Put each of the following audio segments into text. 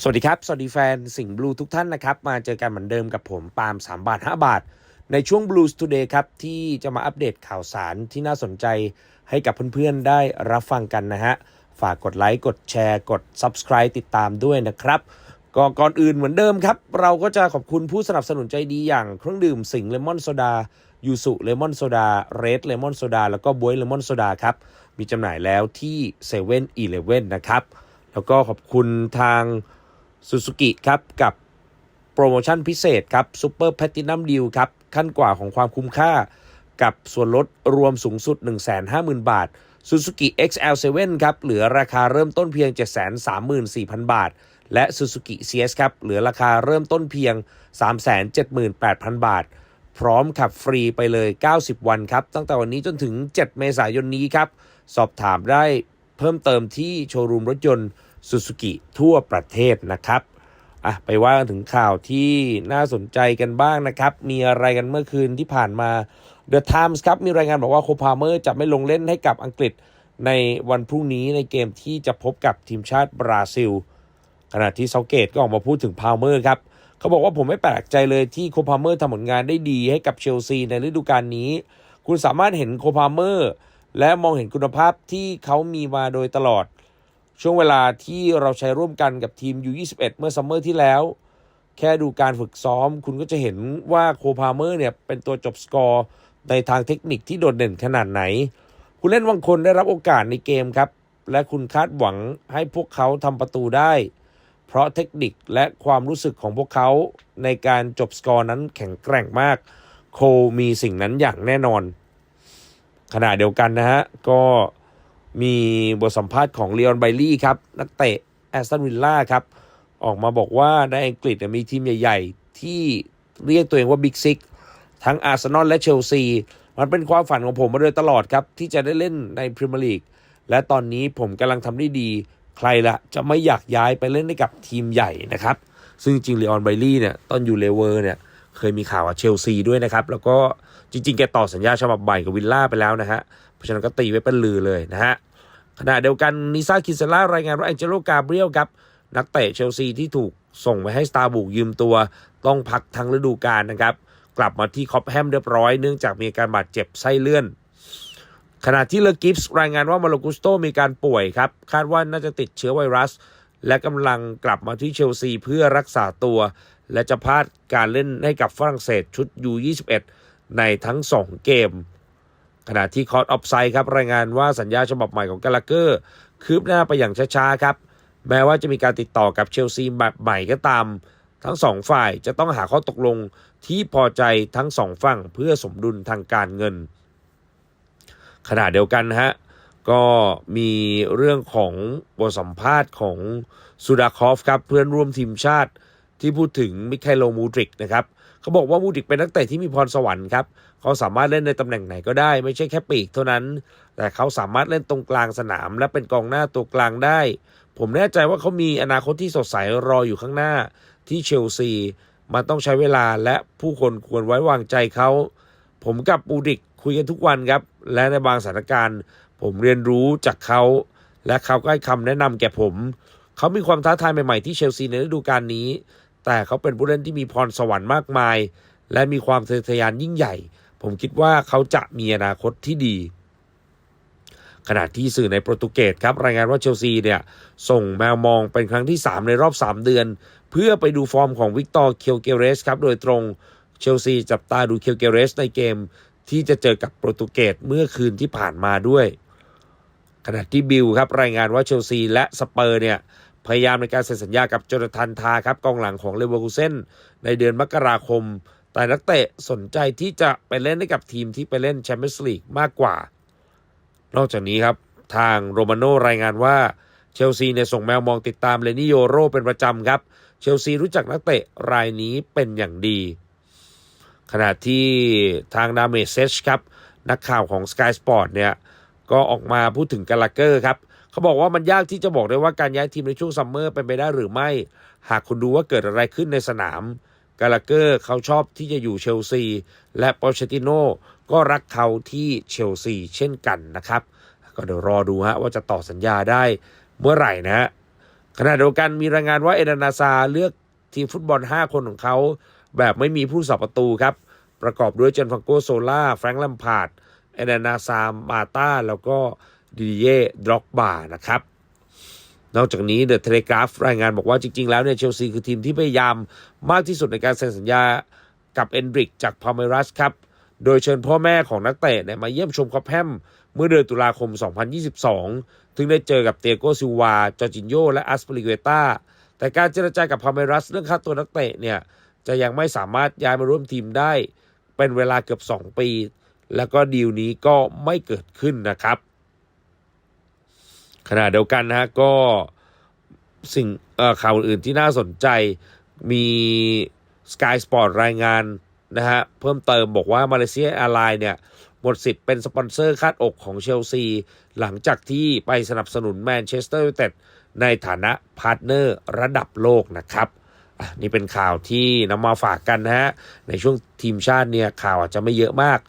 สวัสดีครับ สวัสดีแฟนสิงห์บลูทุกท่านนะครับ มาเจอกันเหมือนเดิมกับผมปาล์ม3 บาท 5 บาท ในช่วง Blues Today ครับ ที่จะมาอัปเดตข่าวสารที่น่าสนใจให้กับเพื่อนๆได้รับฟังกันนะฮะ ฝากกดไลค์ กดแชร์ กด Subscribe ติดตามด้วยนะครับก็ก่อนอื่นเหมือนเดิมครับ เราก็จะขอบคุณผู้สนับสนุนใจดีอย่างเครื่องดื่มสิงห์เลมอนโซดายูสุเลมอนโซดาเรดเลมอนโซดาแล้วก็บวยเลมอนโซดาครับ มีจำหน่ายแล้วที่7 e เ e ่ e อเนะครับ แล้วก็ขอบคุณทาง ซูซูกิครับกับโปรโมชั่นพิเศษครับซูเปอร์แพตตินัมดีลครับขั้นกว่าของความคุ้มค่า กับส่วนลดรวมสูงสุด 150,000 บาท Suzuki XL7 ครับเหลือราคาเริ่มต้นเพียง 734,000 บาท และ Suzuki CS ครับเหลือราคาเริ่มต้นเพียง 378,000 บาท พร้อมขับฟรีไปเลย 90 วันครับ ตั้งแต่วันนี้จนถึง 7 เมษายนนี้ครับ สอบถามได้เพิ่มเติมที่โชว์รูมรถยนต์ ซูซูกิทั่วประเทศนะครับอะไปว่าถึงข่าวที่น่าสนใจกันบ้างนะครับ มีอะไรกันเมื่อคืนที่ผ่านมา The Times ครับ มีรายงานบอกว่าโคพาเมอร์จะไม่ลงเล่นให้กับอังกฤษในวันพรุ่งนี้ในเกมที่จะพบกับทีมชาติบราซิล ขณะที่เซาเกตก็ออกมาพูดถึงพาเมอร์ครับ เขาบอกว่าผมไม่แปลกใจเลยที่โคพาเมอร์ทำผลงานได้ดีให้กับเชลซีในฤดูกาลนี้ คุณสามารถเห็นโคพาเมอร์และมองเห็นคุณภาพที่เขามีมาโดยตลอด ช่วงเวลาที่เราใช้ร่วมกันกับทีม U21 เมื่อซัมเมอร์ที่แล้ว แค่ดูการฝึกซ้อม คุณก็จะเห็นว่าโคพาเมอร์เนี่ยเป็นตัวจบสกอร์ในทางเทคนิคที่โดดเด่นขนาดไหน คุณเล่นบางคนได้รับโอกาสในเกมครับ และคุณคาดหวังให้พวกเขาทำประตูได้ เพราะเทคนิคและความรู้สึกของพวกเขาในการจบสกอร์นั้นแข็งแกร่งมาก โคมีสิ่งนั้นอย่างแน่นอน ขณะเดียวกันนะฮะก็ มีบทสัมภาษณ์ของเล o อนไบลี่ครับ นักเตะแอสตันวิลล่าครับ ออกมาบอกว่าในอังกฤษมีทีมใหญ่ ๆ ที่เรียกตัวเองว่าบิ๊กซิกทั้งอาร์เซนอลและเชลซี มันเป็นความฝันของผมมาโดยตลอดครับ ที่จะได้เล่นในพรีเมียร์ลีกและตอนนี้ผมกำลังทำได้ดี ใครละจะไม่อยากย้ายไปเล่นให้กับทีมใหญ่นะครับ ซึ่งจริงเล o อนไบลี่เนี่ยตอนอยู่เลเวอร์เนี่ย เคยมีข่าวกับเชลซีด้วยนะครับ แล้วก็จริงๆ แกต่อสัญญาฉบับใหม่กับวิลล่าไปแล้วนะฮะ เพราะฉะนั้นก็ตีไว้เป็นลือเลยนะฮะ ขณะเดียวกันนิซ่าคิเซล่ารายงานว่าแองเจโลกาเบรียลครับ นักเตะเชลซีที่ถูกส่งไปให้สตาร์บุกยืมตัว ต้องพักทั้งฤดูกาลนะครับ กลับมาที่คอปแฮมเรียบร้อยเนื่องจากมีการบาดเจ็บไส้เลื่อนขณะที่เลกิฟส์รายงานว่ามาโลกุสโตมีการป่วยครับ คาดว่าน่าจะติดเชื้อไวรัส และกำลังกลับมาที่เชลซีเพื่อรักษาตัว และจะพลาดการเล่นให้กับฝรั่งเศสชุด U21 ในทั้ง 2 เกม ขณะที่คอร์ดออฟไซด์ครับรายงานว่าสัญญาฉบับใหม่ของกาลาเกอร์คืบหน้าไปอย่างช้าๆครับ แม้ว่าจะมีการติดต่อกับเชลซีแบบใหม่ก็ตาม ทั้งสองฝ่ายจะต้องหาข้อตกลงที่พอใจทั้งสองฝั่งเพื่อสมดุลทางการเงิน ขณะเดียวกันนะฮะก็มีเรื่องของบทสัมภาษณ์ของซูดาคอฟครับเพื่อนร่วมทีมชาติ ที่พูดถึงมิคาโลมูดริกนะครับเขาบอกว่ามูดริกเป็นนักเตะที่มีพรสวรรค์ครับเขาสามารถเล่นในตำแหน่งไหนก็ได้ ไม่ใช่แค่ปีกเท่านั้น แต่เขาสามารถเล่นตรงกลางสนาม และเป็นกองหน้าตัวกลางได้ ผมแน่ใจว่าเขามีอนาคตที่สดใสรออยู่ข้างหน้าที่เชลซีมันต้องใช้เวลาและผู้คนควรไว้วางใจเขา ผมกับมูดริกคุยกันทุกวันครับ และในบางสถานการณ์ ผมเรียนรู้จากเขา และเขาก็ให้คำแนะนำแก่ผม เขามีความท้าทายใหม่ ๆ ที่เชลซีในฤดูกาลนี้ แต่เขาเป็นผู้เล่นที่มีพรสวรรค์มากมาย และมีความทะยานยิ่งใหญ่ ผมคิดว่าเขาจะมีอนาคตที่ดี ขณะที่สื่อในโปรตุเกสครับรายงานว่าเชลซีเนี่ยส่งแมวมองเป็นครั้งที่ 3 ในรอบ 3 เดือน เพื่อไปดูฟอร์มของวิกตอร์เคียวเกเรสครับโดยตรงเชลซีจับตาดูเคียวเกเรสในเกมที่จะเจอกับโปรตุเกสเมื่อคืนที่ผ่านมาด้วย ขณะที่บิลครับรายงานว่าเชลซีและสเปอร์เนี่ย พยายามในการเซ็นสัญญากับโจนาธานทาครับกองหลังของเลเวอร์คูเซนในเดือนมกราคม แต่นักเตะสนใจที่จะไปเล่นให้กับทีมที่ไปเล่นแชมเปี้ยนส์ลีกมากกว่า นอกจากนี้ครับ ทางโรมาโนรายงานว่าเชลซีเนี่ยส่งแมวมองติดตามเลนิโยโรเป็นประจำครับ เชลซีรู้จักนักเตะรายนี้เป็นอย่างดี ขณะที่ทางดาเมเซชครับ นักข่าวของ Sky Sport เนี่ยก็ออกมาพูดถึงกาลาเกอร์ครับ เขาบอกว่ามันยากที่จะบอกได้ว่าการย้ายทีมในช่วงซัมเมอร์เป็นไปได้หรือไม่ หากคุณดูว่าเกิดอะไรขึ้นในสนาม กาลาเกอร์เขาชอบที่จะอยู่เชลซี และปอเชติโนก็รักเขาที่เชลซีเช่นกันนะครับ ก็เดี๋ยวรอดูฮะว่าจะต่อสัญญาได้เมื่อไหร่นะฮะขณะเดียวกันมีรายงานว่าเอเดนนาซาเลือกทีมฟุตบอล 5 คนของเขา แบบไม่มีผู้สับประตูครับ ประกอบด้วยเจนฟังโกโซล่าแฟรงค์ลัมพาร์ดเอเดนนาซามาตาแล้วก็ ดิเย่ดร็อกบานะครับ นอกจากนี้เดอะเทเลกราฟรายงานบอกว่าจริง ๆ แล้วเนี่ยเชลซีคือทีมที่พยายามมากที่สุดในการเซ็นสัญญากับเอนดริกจากพาเมรัสครับ โดยเชิญพ่อแม่ของนักเตะเนี่ยมาเยี่ยมชมคอปแฮมเมื่อเดือนตุลาคม 2022 ถึงได้เจอกับเตียโกซิวา จอร์จินโย และอัสเปริเกตาแต่การเจรจากับพาเมรัสเรื่องค่าตัวนักเตะเนี่ยจะยังไม่สามารถย้ายมาร่วมทีมได้ เป็นเวลาเกือบ 2 ปี แล้วก็ดีลนี้ก็ไม่เกิดขึ้นนะครับ ขณะเดียวกันนะฮะก็สิ่งข่าวอื่นที่น่าสนใจมี Sky Sport รายงานนะฮะเพิ่มเติมบอกว่ามาเลเซียแอร์ไลน์เนี่ยหมดสิทธิ์เป็นสปอนเซอร์คาดอกของเชลซี หลังจากที่ไปสนับสนุนแมนเชสเตอร์ยูไนเต็ดในฐานะพาร์ทเนอร์ระดับโลกนะครับนี่เป็นข่าวที่นำมาฝากกันนะฮะ ในช่วงทีมชาติเนี่ยข่าวอาจจะไม่เยอะมาก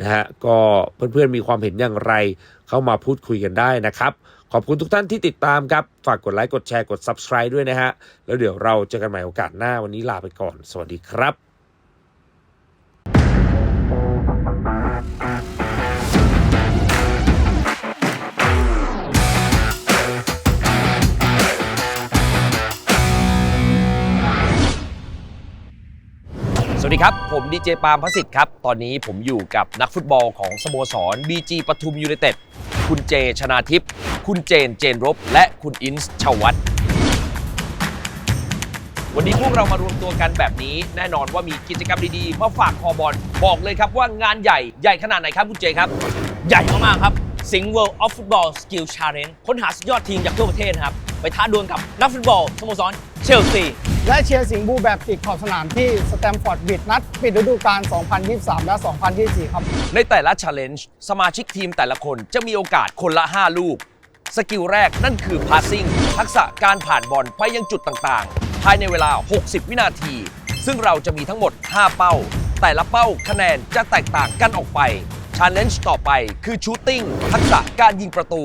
นะฮะ ก็เพื่อนๆมีความเห็นอย่างไรเข้ามาพูดคุยกันได้นะครับ ขอบคุณทุกท่านที่ติดตามครับ ฝากกดไลค์ กดแชร์ กด Subscribe ด้วยนะฮะ แล้วเดี๋ยวเราเจอกันใหม่โอกาสหน้าวันนี้ลาไปก่อน สวัสดีครับ ครับ ผมดีเจปาล์มพระสิทธิ์ครับ ตอนนี้ผมอยู่กับนักฟุตบอลของสโมสร BG ปทุมยูไนเต็ด คุณเจชนาทิพย์ คุณเจนเจนรบ และคุณอินส์ชวัตวันนี้พวกเรามารวมตัวกันแบบนี้ แน่นอนว่ามีกิจกรรมดีๆ มาฝากคอบอล บอกเลยครับว่างานใหญ่ใหญ่ขนาดไหนครับคุณเจครับ ใหญ่มากๆครับสิงห์ World of Football Skill Challenge ค้นหาสุดยอดทีมจากทั่วประเทศครับ ไปท้าดวลกับนักฟุตบอลสโมสรเชลซี และเชียร์สิงห์บูแบบติดขอบสนามที่สแตมฟอร์ดบิดนัดปิดฤดูกาล 2023 และ 2024 ครับ ในแต่ละ Challenge สมาชิกทีมแต่ละคนจะมีโอกาสคนละ 5 ลูก สกิลแรกนั่นคือ passing ทักษะการผ่านบอลไปยังจุดต่างๆ ภายในเวลา 60 วินาที ซึ่งเราจะมีทั้งหมด 5 เป้า แต่ละเป้าคะแนนจะแตกต่างกันออกไป Challenge ต่อไปคือ shooting ทักษะการยิงประตู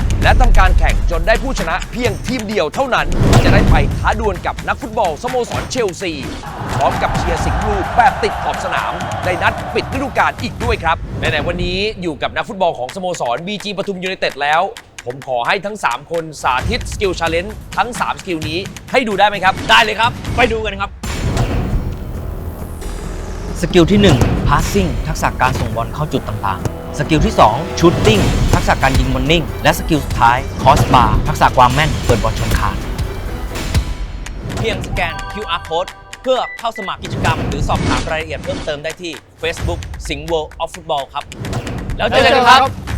และทำการแข่งจนได้ผู้ชนะเพียงทีมเดียวเท่านั้น จะได้ไปท้าดวลกับนักฟุตบอลสโมสรเชลซี พร้อมกับเชียร์สิงห์บลูแบบติดขอบสนาม ในนัดปิดฤดูกาลอีกด้วยครับในในวันนี้อยู่กับนักฟุตบอลของสโมสร BG ปทุมยูไนเต็ดแล้ว ผมขอให้ทั้ง 3 คนสาธิตสกิลชาเลนจ์ทั้ง 3 สกิลนี้ให้ดูได้ไหมครับ ได้เลยครับ ไปดูกันครับ สกิลที่ 1 passing ทักษะการส่งบอลเข้าจุดต่างๆ สกิลที่ 2 shooting ทักษะการยิงบอลนิ่ง และสกิลสุดท้ายคอสบาร์ทักษะความแม่นเปิดบอลชนคานเพียงสแกน QR code เพื่อเข้าสมัครกิจกรรม หรือสอบถามรายละเอียดเพิ่มเติมได้ที่ Facebook สิงห์ World of Football ครับ แล้วเจอกันครับ